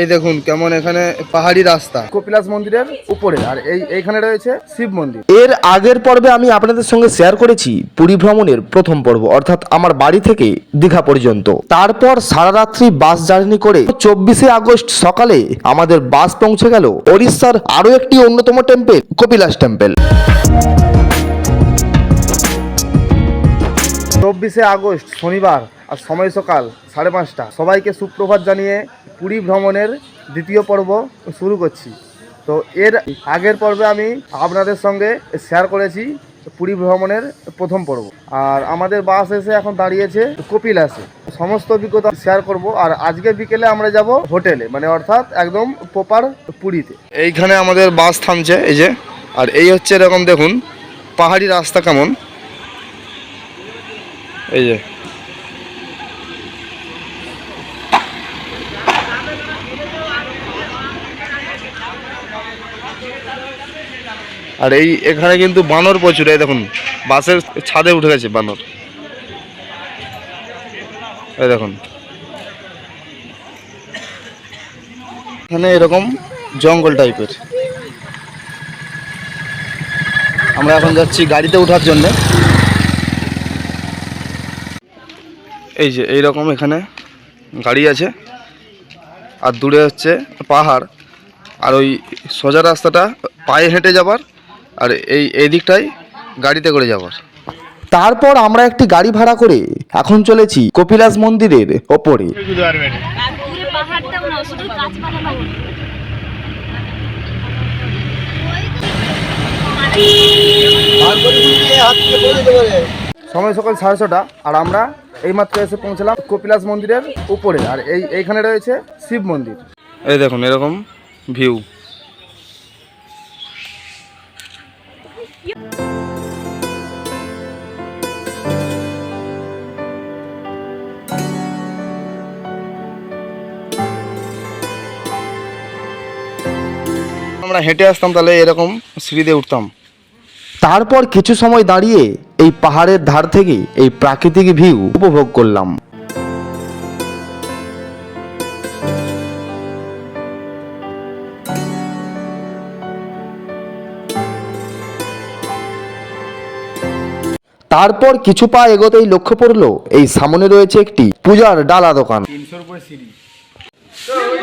এই দেখুন কেমন এখানে পাহাড়ি রাস্তা। কপিলাস মন্দিরের উপরে আর এই এইখানে রয়েছে শিব মন্দির। এর আগের পর্বে আমি আপনাদের সঙ্গে শেয়ার করেছি পুরী ভ্রমণের প্রথম পর্ব অর্থাৎ আমার বাড়ি থেকে দীঘা পর্যন্ত। তারপর সারা রাত্রি বাস জার্নি করে চব্বিশে আগস্ট সকালে আমাদের বাস পৌঁছে গেল ওড়িশার আরও একটি অন্যতম টেম্পেল কপিলাস টেম্পেল চব্বিশে আগস্ট শনিবার আর সময় সকাল সাড়ে পাঁচটা। সবাইকে সুপ্রভাত জানিয়ে পুরী ভ্রমণের দ্বিতীয় পর্ব শুরু করছি। তো এর আগের পর্বে আমি আপনাদের সঙ্গে শেয়ার করেছি পুরী ভ্রমণের প্রথম পর্ব। আর আমাদের বাস এসে এখন দাঁড়িয়েছে কপিলাসে। সমস্ত অভিজ্ঞতা শেয়ার করব। আর আজকে বিকেলে আমরা যাব হোটেলে মানে অর্থাৎ একদম প্রপার পুরীতে। এইখানে আমাদের বাস থামছে, এই যে। আর এই হচ্ছে এরকম দেখুন, পাহাড়ি রাস্তা কেমন। এই যে। আর এই এখানে কিন্তু বানর প্রচুর, এই দেখুন, বাসের ছাদে উঠে গেছে বানর। এই দেখুন। এখানে এরকম জঙ্গল টাইপের। আমরা এখন যাচ্ছি গাড়িতে ওঠার জন্যে। এই যে এই রকম এখানে গাড়ি আছে। আর দূরে হচ্ছে পাহাড়। আর ওই সোজা রাস্তাটা পায়ে হেঁটে যাবার আর এই এই দিকটাই গাড়িতে করে যাবার তারপর আমরা একটি গাড়ি ভাড়া করে এখন চলেছি কপিলাস মন্দিরের ওপরে। সময় সকাল সাড়ে ছটা আর আমরা এইমাত্র এসে পৌঁছলাম কপিলাস মন্দিরের উপরে। আর এই এইখানে রয়েছে শিব মন্দির। এই দেখুন এরকম ভিউ আমরা হেঁটে আসতাম তাহলে এরকম সিঁড়িতে উঠতাম। তারপর কিছু সময় দাঁড়িয়ে এই পাহাড়ের ধার থেকে এই প্রাকৃতিক ভিউ উপভোগ করলাম। তারপর কিছু পা এগোতেই লক্ষ্য পড়ল এই সামনে রয়েছে একটি পূজার ডালা দোকান।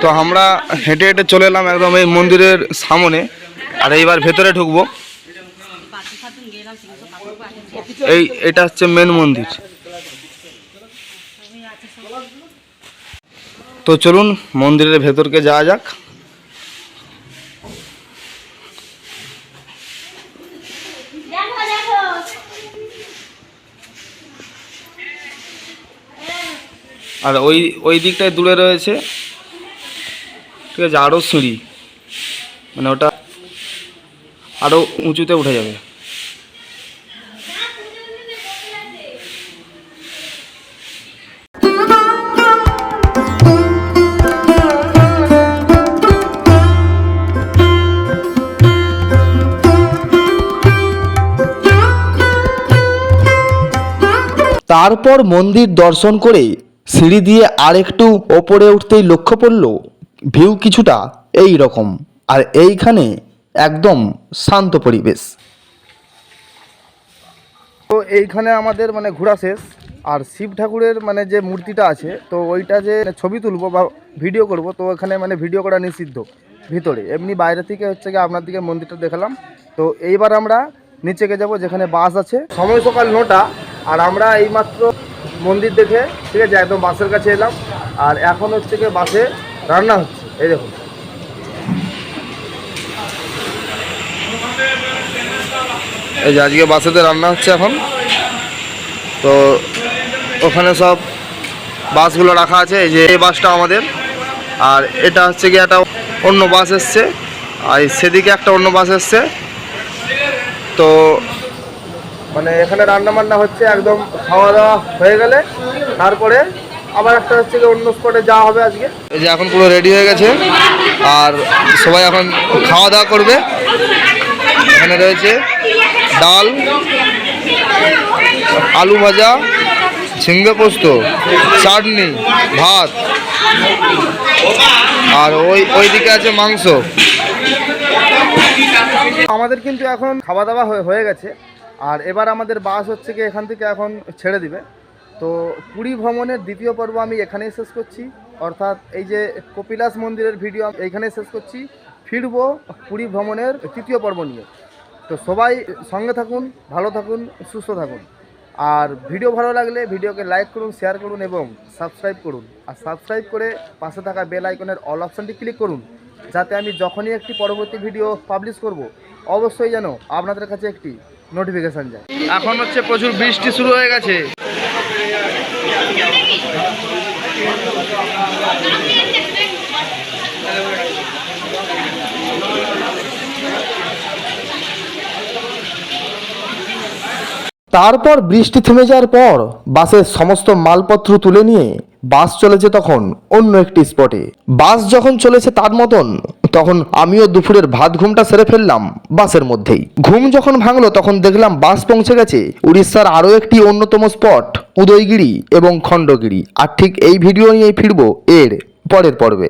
তো আমরা হেঁটে হেঁটে চলে এলাম একদম এই মন্দিরের সামনে, আর এইবার ভেতরে ঢুকবো। এই, এটা হচ্ছে মেন মন্দির। তো চলুন মন্দিরের ভেতরকে যাওয়া যাক। আর ওই ওই দিকটায় দূরে রয়েছে ঠিক আছে আরও সিঁড়ি। মানে ওটা আরও উঁচুতে উঠে যাবে। তারপর মন্দির দর্শন করে সিঁড়ি দিয়ে আরেকটু ওপরে উঠতেই লক্ষ্য পড়ল ভিউ কিছুটা এই রকম আর এইখানে একদম শান্ত পরিবেশ। তো এইখানে আমাদের মানে ঘোরা শেষ। আর শিব ঠাকুরের মানে যে মূর্তিটা আছে, তো ওইটা যে ছবি তুলবো বা ভিডিও করব, তো এখানে মানে ভিডিও করা নিষিদ্ধ ভিতরে। এমনি বাইরে থেকে হচ্ছে কি আপনার দিকে মন্দিরটা দেখালাম। তো এইবার আমরা নিচেকে যাব যেখানে বাস আছে। সময় সকাল নটা, আর আমরা এইমাত্র মন্দির দেখে ঠিক আছে, একদম বাসের কাছে এলাম। আর এখন হচ্ছে কি বাসে রান্না হচ্ছে, এই দেখুন। এই যে আজকে বাসেতে রান্না হচ্ছে এখন। তো ওখানে সব বাসগুলো রাখা আছে, এই যে এই বাসটা আমাদের। আর এটা হচ্ছে কি একটা অন্য বাস এসছে, আর সেদিকে একটা অন্য বাস এসছে। তো মানে এখানে রান্না বান্না হচ্ছে একদম খাওয়া দাওয়া হয়ে গেলে, তারপরে আবার একটা হচ্ছে অন্য স্পটে যাওয়া হবে আজকে। এই যে এখন পুরো রেডি হয়ে গেছে আর সবাই এখন খাওয়া দাওয়া করবে। এখানে রয়েছে ডাল আলু ভাজা ঝিঙ্গে পোস্ত চাটনি ভাত আর ওই ওই দিকে আছে মাংস। আমাদের কিন্তু এখন খাওয়া দাওয়া হয়ে- হয়ে গেছে আর এবার আমাদের বাস হচ্ছে কি এখান থেকে এখন ছেড়ে দিবে। তো পুরী ভ্রমণের দ্বিতীয় পর্ব আমি এখানেই শেষ করছি। অর্থাৎ এই যে কপিলাস মন্দিরের ভিডিও আমি এইখানেই শেষ করছি। ফিরবো পুরী ভ্রমণের তৃতীয় পর্ব নিয়ে। তো সবাই সঙ্গে থাকুন, ভালো থাকুন, সুস্থ থাকুন। আর ভিডিও ভালো লাগলে ভিডিওকে লাইক করুন, শেয়ার করুন এবং সাবস্ক্রাইব করুন। আর সাবস্ক্রাইব করে পাশে থাকা বেল আইকনের অল অপশানটি ক্লিক করুন। যাতে আমি যখনই একটি পরবর্তী ভিডিও পাবলিশ করব, অবশ্যই যেন আপনাদের কাছে একটি নোটিফিকেশান যায়। এখন হচ্ছে প্রচুর বৃষ্টি শুরু হয়ে গেছে। তারপর বৃষ্টি থেমে যাওয়ার পর বাসের সমস্ত মালপত্র তুলে নিয়ে বাস চলেছে তখন অন্য একটি স্পটে বাস যখন চলেছে তার মতন তখন আমিও দুপুরের ভাত ঘুমটা সেরে ফেললাম বাসের মধ্যেই। ঘুম যখন ভাঙলো, তখন দেখলাম বাস পৌঁছে গেছে। উড়িষ্যার আরও একটি অন্যতম স্পট, উদয়গিরি এবং খণ্ডগিরি। আর ঠিক এই ভিডিও নিয়েই ফিরবো এর পরের পর্বে।